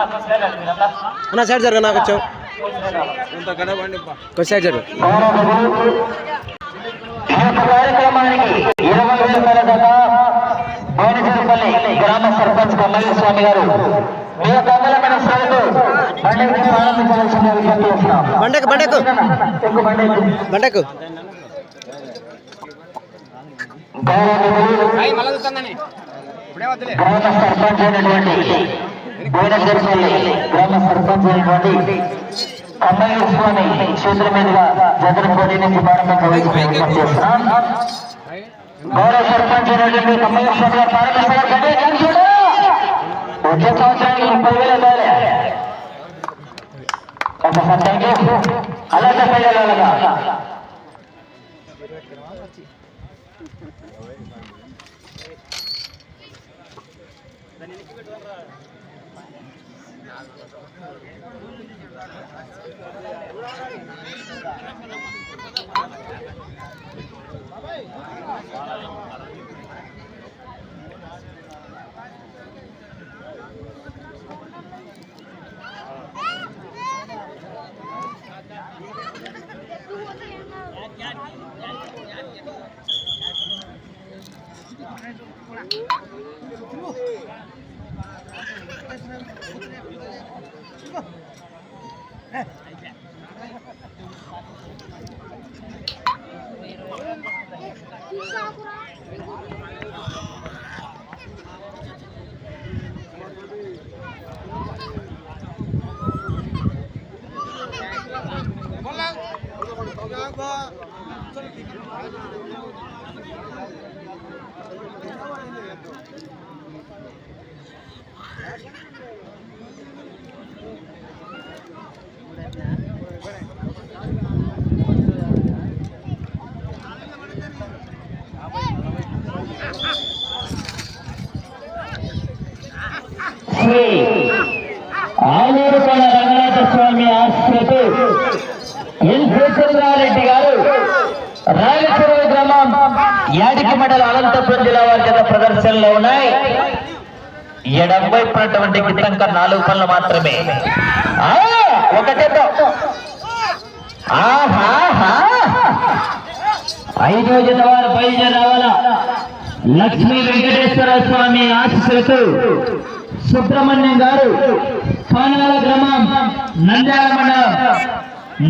అన్న సైడ్ జరగ నాకు వచ్చావు. కొంచెం సైడ్ గ్రామ సర్పంచ్ స్వామి గారు బండకు బండకు బండకు గ్రామ సర్పంచ్ అయినటువంటి బోనసరపల్లి గ్రామ సర్పంచ్ అయినటువంటి కమ్మయ్య స్వామి చేతుల మీదుగా జగన్ పోటీని ప్రారంభించవలసిన విజ్ఞప్తి చేస్తున్నాం. గౌరవ సర్పంచ్ అయినటువంటి కమ్మయ్య స్వామి గారు ప్రారంభిస్తారు వచ్చే సంవత్సరానికి ముప్పై వేల ఇవ్వాలి. ఒకసారి థ్యాంక్ యూ అలా చెప్పండి అలాగా యాడికి మండల అనంతపురం జిల్లా వారి గత ప్రదర్శనలో ఉన్నాయి. ఎడబైపునటువంటి గిట్టంక నాలుగు పనులు మాత్రమే. ఒకటేతో ఆహాహా. ఐదో జత వారు బయలుదేరి రావాలా? లక్ష్మీ వెంకటేశ్వర స్వామి ఆశీస్సులతో సుబ్రహ్మణ్యం గారు పానాల గ్రామం నంద్యాల మండలం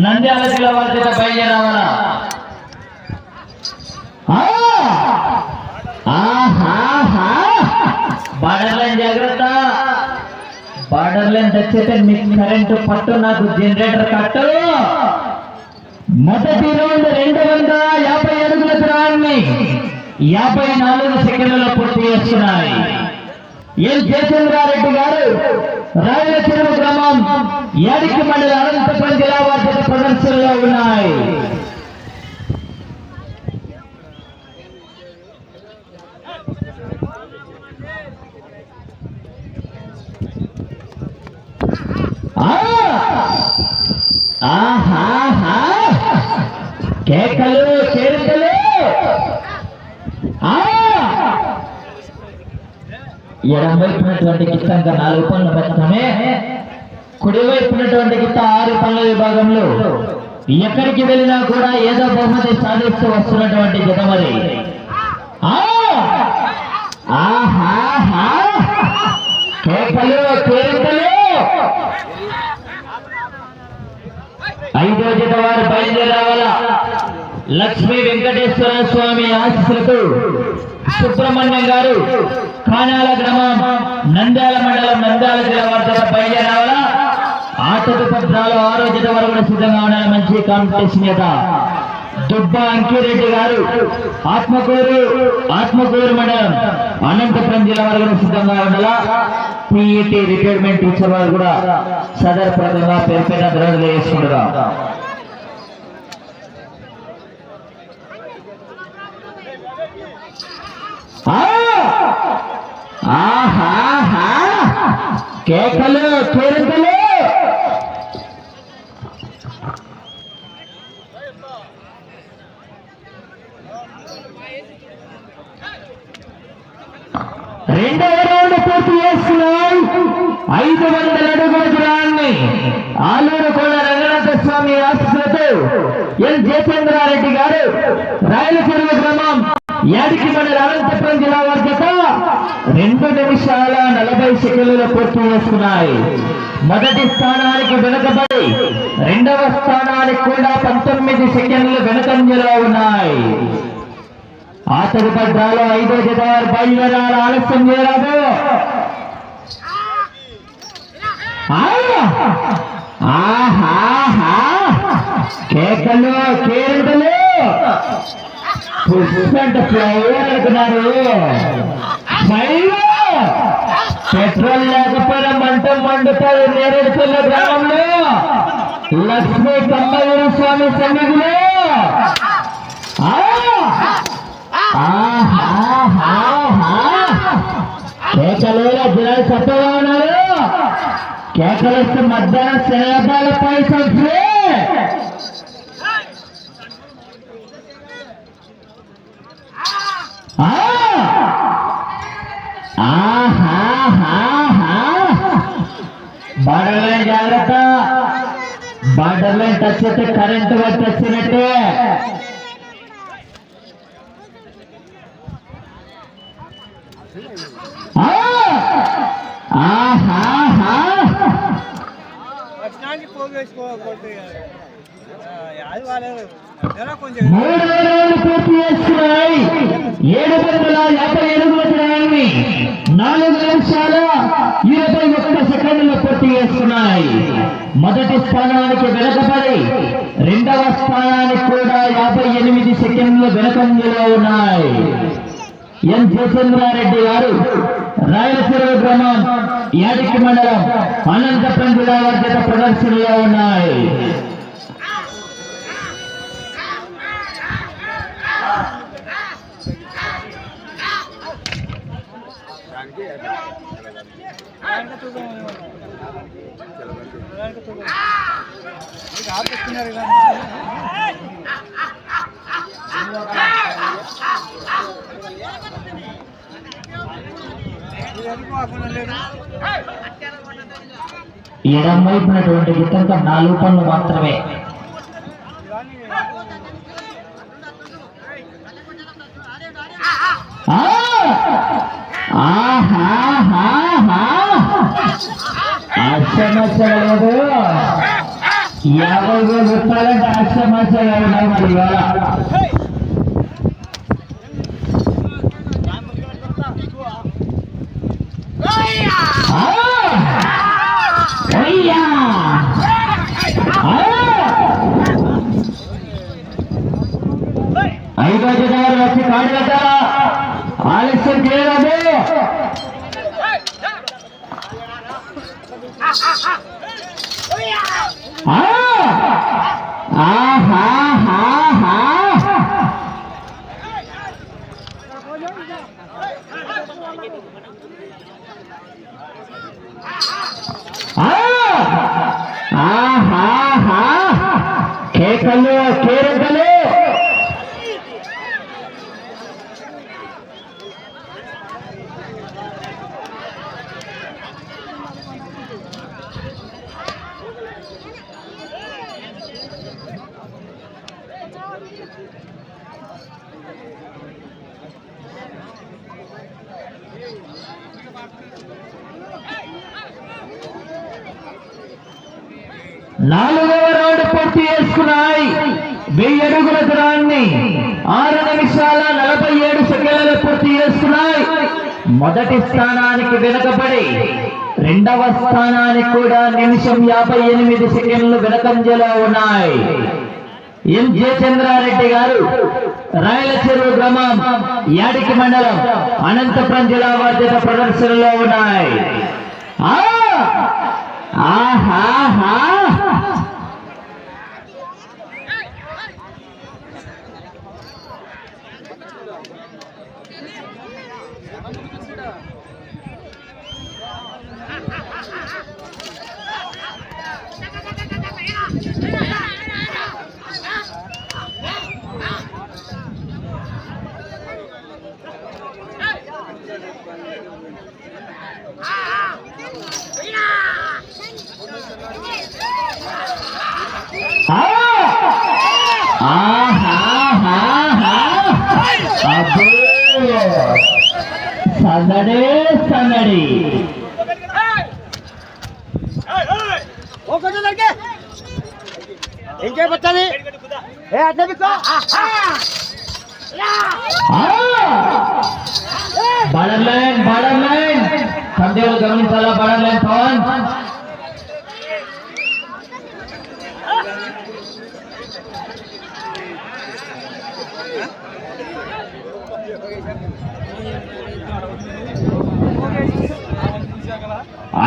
నంద్యాల జిల్లా వారి చేత బయలుదేరి రావాలా ఆ! ఆహాహా. బార్డర్ లైన్ జాగ్రత్త కరెంట్ లైన్ మీకు కరెంటు పట్టు నాకు జనరేటర్ కట్టు. మొదటి రౌండ్ రెండు వందల యాభై అడుగుల దూరాన్ని యాభై నాలుగు సెకండ్లలో పూర్తి చేస్తున్నాయి. ఎల్ జయచంద్రారెడ్డి గారు రాయలసీమ గ్రామం యాడికి మండల అనంతపురం జిల్లా వారి ప్రదర్శనలో ఉన్నాయి ఆ! ఆహాహా! కేకలు చేరుకలు. ఆ! గిత్త ఇంకా నాలుగు పనులు మొత్తమే కుడివైపునటువంటి గిత్త ఆరు పనుల విభాగంలో ఎక్కడికి వెళ్ళినా కూడా ఏదో బహుమతి సాధిస్తూ వస్తున్నటువంటి జతమది ఆ! ఆహాహా! కేకలు చేరుకలు ఐదో వారు బయలుదేరి లక్ష్మీ వెంకటేశ్వర స్వామి ఆశీస్సులతో సుబ్రహ్మణ్యం గారు కానాల గ్రామం నంద్యాల మండలం నంద్యాల జిల్లా వారి చేత బయలుదేరి రావాలా పత్రాలు ఆరోగ్యత వరకు వారు కూడా సిద్ధంగా ఉండాలి మంచి కాంపిటీషన్ చేత దుబ్బ అంకిరెడ్డి గారు. ఆత్మకూరు ఆత్మకూరు మండలం అనంతపురం జిల్లా వారు కూడా సిద్ధంగా ఉండాలా? పిఈటి రిటైర్మెంట్ టీచర్ వారు కూడా సదర్ ప్రకంగా పేరు పైన ద్రోహులు వేసుకుంటారు ఆహాహా కేకలు కేకలు రెండవ రౌండ్ రౌండ్ పూర్తి చేస్తున్నాయి ఐదు వందల అడుగుల దూరాన్ని ఆలూరు కోడ రంగనాథ స్వామి ఆశీస్సులతో ఎన్. జయచంద్రారెడ్డి గారు రాయలసీమ గ్రామం యాడికి మన అనంతపురం జిల్లా వారి రెండు నిమిషాల నలభై సెకండ్లు పూర్తి చేసుకున్నాయి. మొదటి స్థానానికి వెనుకబడి రెండవ స్థానానికి కూడా పంతొమ్మిది సెకండ్లు వెనుకంజలో ఉన్నాయి. ఆతడి తదుపరి ఐదో జత వారు బయలుదేరాలి ఆలస్యం చేయరాదు. ఆహా! కేకలు కేరింతలు పుష్పంట ఫ్లైఓవర్ అనుకున్నారు. పెట్రోల్ లేకపోయినా మంట మండుతారు నేరేడుతున్న గ్రామంలో. లక్ష్మీ కమ్మగిరి స్వామి సన్నిధిలో. కేకలేలా జనాలు చక్కగా ఉన్నారు కేకలేస్తే మధ్యాహ్నం శనగపాల పైసలు సంస్థ ఆ! ఆహాహాహా! బార్డర్ లైన్ జాగ్రత్త బార్డర్ లైన్ టచ్ అయితే కరెంట్ వచ్చి వచ్చినట్టే ఆ! మూడు రోజులు పూర్తి చేస్తున్నాయి ఏడు వందల యాభై ఏడు వచ్చినాయి నాలుగు నిమిషాల ఇరవై ఒక్క సెకండ్లు పూర్తి చేస్తున్నాయి. మొదటి స్థానానికి వెనకబడి రెండవ స్థానానికి కూడా యాభై ఎనిమిది సెకండ్లు వెనకంజలో ఉన్నాయి. ఎన్ జయచంద్రారెడ్డి గారు రాయలసీమ గ్రామం యాడికి మండలం అనంతపురం జిల్లా వర్గత ప్రదర్శనలో ఉన్నాయి. ఎడం వైపునటువంటి గిత్తంతో నాలుగు పనులు మాత్రమే. ఇవన్నీ ఆ! యాభై వేలు రూపాయలంటే అక్షమస్య లేదు మరి ఇవాళ ఐదో జనాలు వచ్చి కాడు కట్టారా ఆలస్యం చేయలేదు ఆ! ఆహాహాహా! ఆ! ఆహాహా! కేకలు కేరింతలు నాలుగవ రౌండ్ పూర్తి చేసుకున్నాయి వెయ్యి అడుగుల దూరాన్ని ఆరు నిమిషాల నలభై ఏడు సెకండ్ల పూర్తి చేస్తున్నాయి. మొదటి స్థానానికి వెనకబడి రెండవ స్థానానికి కూడా నిమిషం యాభై ఎనిమిది సెకండ్లు వెనకంజలో ఉన్నాయి. ఎం జయచంద్రారెడ్డి గారు రాయలచెరువు గ్రామం యాడికి మండలం అనంతపురం జిల్లా బాధ్యత ప్రదర్శనలో ఉన్నాయి. ఆ! ఇంకే ఏ అట్లా బిక్కో. Border line border line. సందేహాలు గమనించాలా బార్డర్ లైన్ పవన్?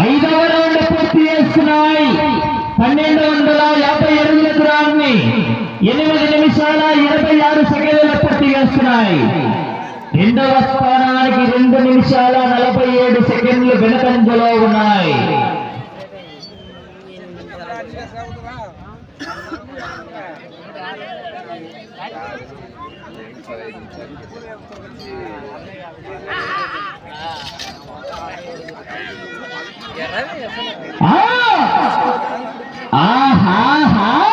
ఐదవ రౌండ్ పూర్తి చేస్తున్నాయి. పన్నెండు వందల యాభై ఎనిమిది దూరాన్ని ఎనిమిది నిమిషాల ఇరవై ఆరు సెకండ్ల పూర్తి చేస్తున్నాయి. రెండవ స్థానానికి రెండు నిమిషాల నలభై ఏడు సెకండ్లు వెనకంజలో ఉన్నాయి. ఆహా.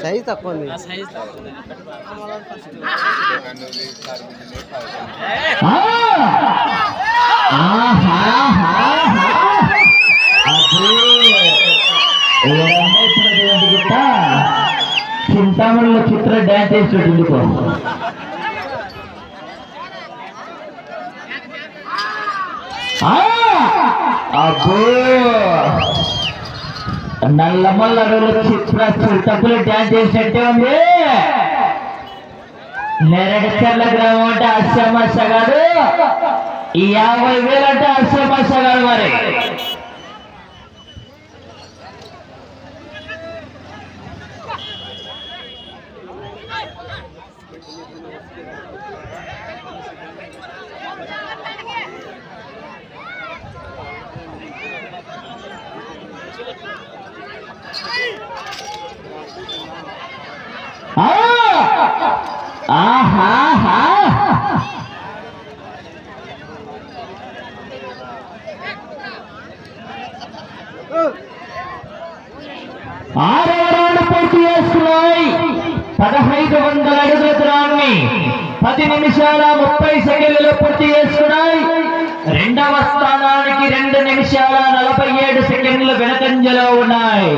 సైజ్ తక్కువ ఉంది. ఆ! డ్యాన్స్ చేసినట్టు ఎందుకో అబ్బో! నల్లమల్ల అడవులు చిత్ర చిరుతపులు డ్యాన్స్ చేసినట్టే ఉంది. నెరడచర్ల గ్రామం అంటే అశ్రమశ కాదు. ఈ యాభై వేలు అంటే అశ్రమశ గారు మరి ఆ! ఆహాహా! ఆరవ రౌండ్ పూర్తి చేస్తున్నాయి. పదహైదు వందల అడుగుల దూరాన్ని పది నిమిషాల ముప్పై సెకండ్లలో పూర్తి చేస్తున్నాయి. రెండవ స్థానానికి రెండు నిమిషాల నలభై ఏడు సెకండ్లు వెనకంజలో ఉన్నాయి.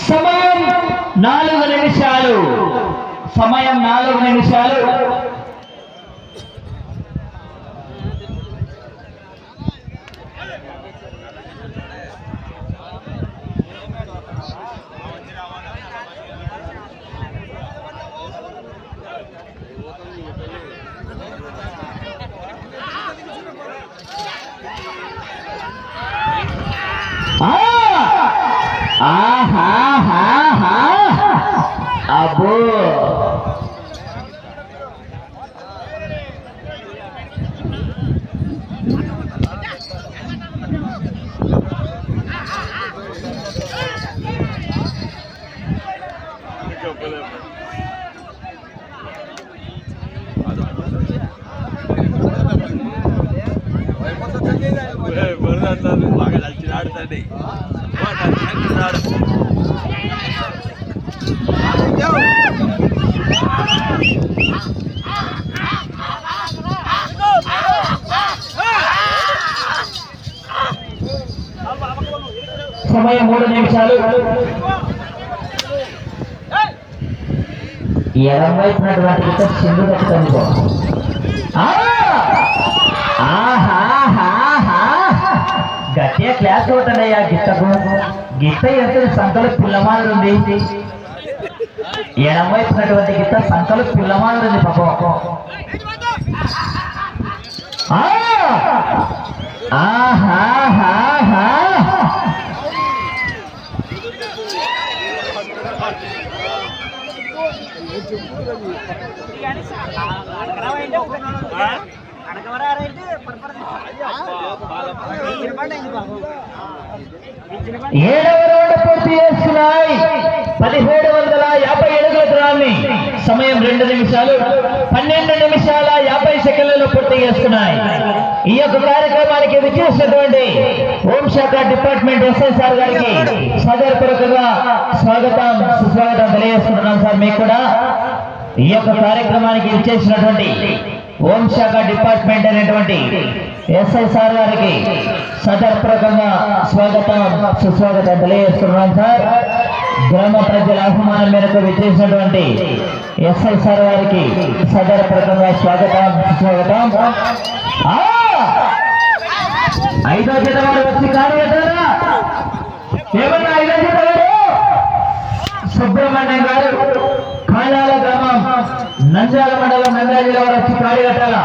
సమయం నాలుగు నిమిషాలు. సమయం నాలుగు నిమిషాలు ఆ! ఆహాహాహా! అబ్బో బాగా నచ్చిన ఆడుతండి. సమయం మూడు నిమిషాలు. ఎడం వైపునటువంటి గిత్త చిందు గట్టే క్లాస్ కొట్టండియ్యా గిత్తకు. గిత్త ఎంత సంతలు పిల్లమాలు ఉంది ఎడం గిత్త సంతలు పిల్లమాలు ఉంది పాపం. ఆ! ఏడవ రౌండ్ పూర్తి చేస్తున్నాయి. పదిహేడు వందల యాభై ఏడుగుల సమయం రెండు నిమిషాలు పన్నెండు నిమిషాల యాభై సెకండ్లలో పూర్తి చేస్తున్నాయి. ఈ యొక్క కార్యక్రమానికి విచ్చేసినటువంటి హోంశాఖ డిపార్ట్మెంట్ ఎస్ఐసార్ గారికి సదర్పూర్వకంగా స్వాగతం సుస్వాగతం తెలియజేస్తున్నాం సార్. మీకు కూడా ఈ యొక్క కార్యక్రమానికి విచ్చేసినటువంటి హోంశాఖ డిపార్ట్మెంట్ అనేటువంటి ఎస్ఐ సార్ గారికి సదర్పూర్వకంగా స్వాగతం సుస్వాగతం తెలియజేస్తున్నాం సార్. గ్రామ ప్రజల ఆహ్వానం మేరకు విచ్చేసినటువంటి ఎస్ఐ సార్ వారికి సదర్పూర్వకంగా స్వాగతం సుస్వాగతం. ఐదో జతవాడు వచ్చి కారు ఏమన్నా ఐదో జత సుబ్రహ్మణ్యం గారు. కాళాల గ్రామం నంద్యాల మండలం నంద్యాల జిల్లా వారు వచ్చి కాడి కట్టాల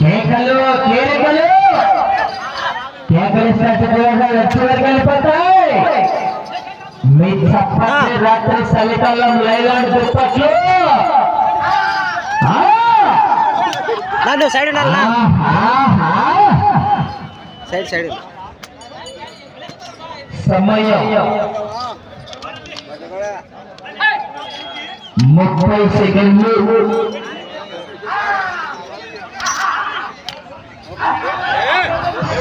కేకలు కేకలు. కేకలిసినట్టు వచ్చి వరకు వెళ్ళిపోతాయి. మీ చప్పటి రాత్రి చలికాలం లైలాంటి దుప్పట్లు ఆ! నన్ను సైడ్! Side side. సమయం. ముప్పై సెకండ్లు.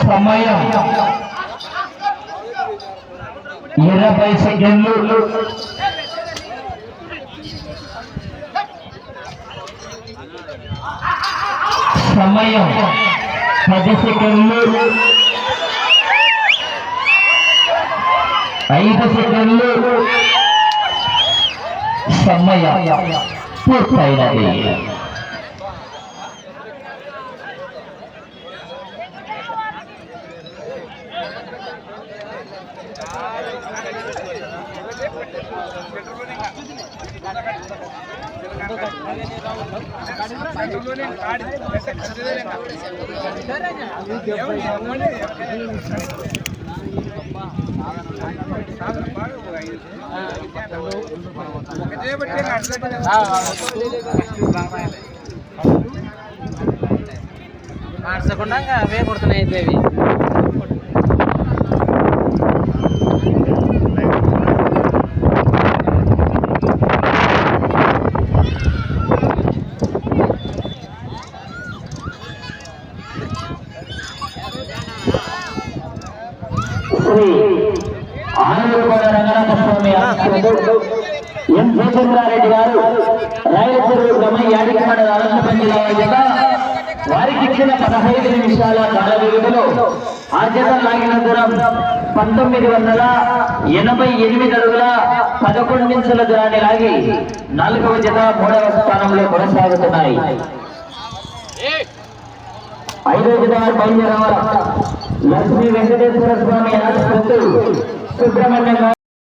సమయం. ఇరవై సెకండ్లు. సమయం. పది సెకండ్లు. ఐదు సెకండ్లు. సమయం. పూర్తయినది. మార్చకుండా అవే కొడుతున్నాయి అయితే శ్రీ రంగనాథ స్వామి ఎం. జయచంద్రారెడ్డి గారు రాయలచెరువు గ్రామ యాడికి మండల అనంతపురం జిల్లా జత వారికి ఇచ్చిన పదహైదు నిమిషాల కాల వ్యవధిలో ఆ జత లాగిన దూరం పంతొమ్మిది వందల ఎనభై ఎనిమిది అడుగుల పదకొండు నిమిషాల దూరాన్ని లాగి నాలుగవ జత మూడవ స్థానంలో కొనసాగుతున్నాయి. ఐదో జత బయలుదేరవాలి లక్ష్మీ వెంకటేశ్వర స్వామి ఆశిస్తూ సుబ్రహ్మణ్యం